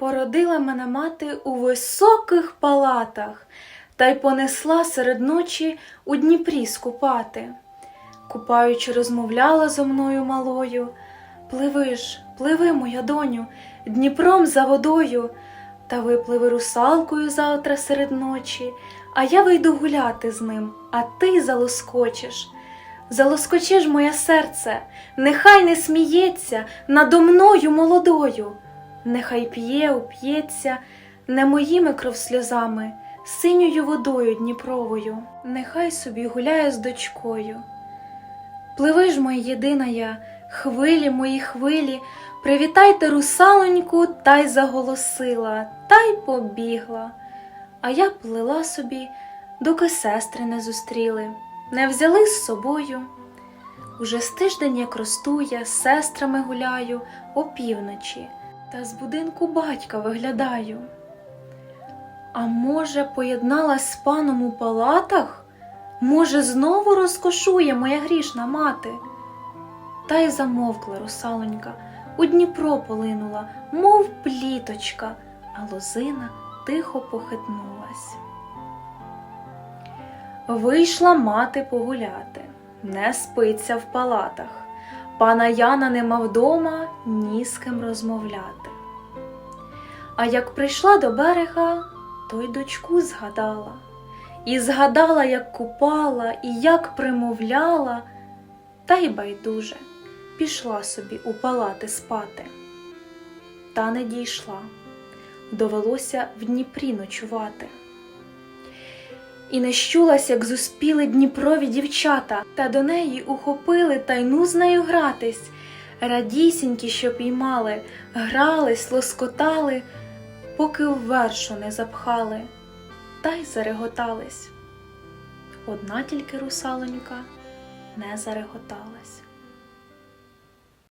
Породила мене мати у високих палатах, та й понесла серед ночі у Дніпрі скупати. Купаючи, розмовляла зо мною малою. Пливи ж, пливи, моя доню, Дніпром за водою, та випливи русалкою завтра серед ночі, а я вийду гуляти з ним, а ти залоскочиш. Залоскочиш моє серце, нехай не сміється надо мною молодою. Нехай п'є, уп'ється не моїми кровсльозами, синьою водою Дніпровою, нехай собі гуляє з дочкою. Пливи ж, моя єдина я, хвилі, мої хвилі, привітайте русалоньку, та й заголосила, та й побігла. А я плила собі, доки сестри не зустріли, не взяли з собою. Уже з тиждень, як росту сестрами гуляю опівночі, та з будинку батька виглядаю. А може, поєдналась з паном у палатах? Може, знову розкошує моя грішна мати? Та й замовкла русалонька, у Дніпро полинула, мов пліточка, а лозина тихо похитнулась. Вийшла мати погуляти, не спиться в палатах. Пана Яна нема вдома, ні з ким розмовляти. А як прийшла до берега, то й дочку згадала. І згадала, як купала, і як примовляла, та й байдуже пішла собі у палати спати. Та не дійшла, довелося в Дніпрі ночувати. І не щулась, як зуспіли Дніпрові дівчата, та до неї ухопили та й ну з нею гратись. Радісінькі, що піймали, грались, лоскотали, поки в вершу не запхали, та й зареготались. Одна тільки русалонька не зареготалась.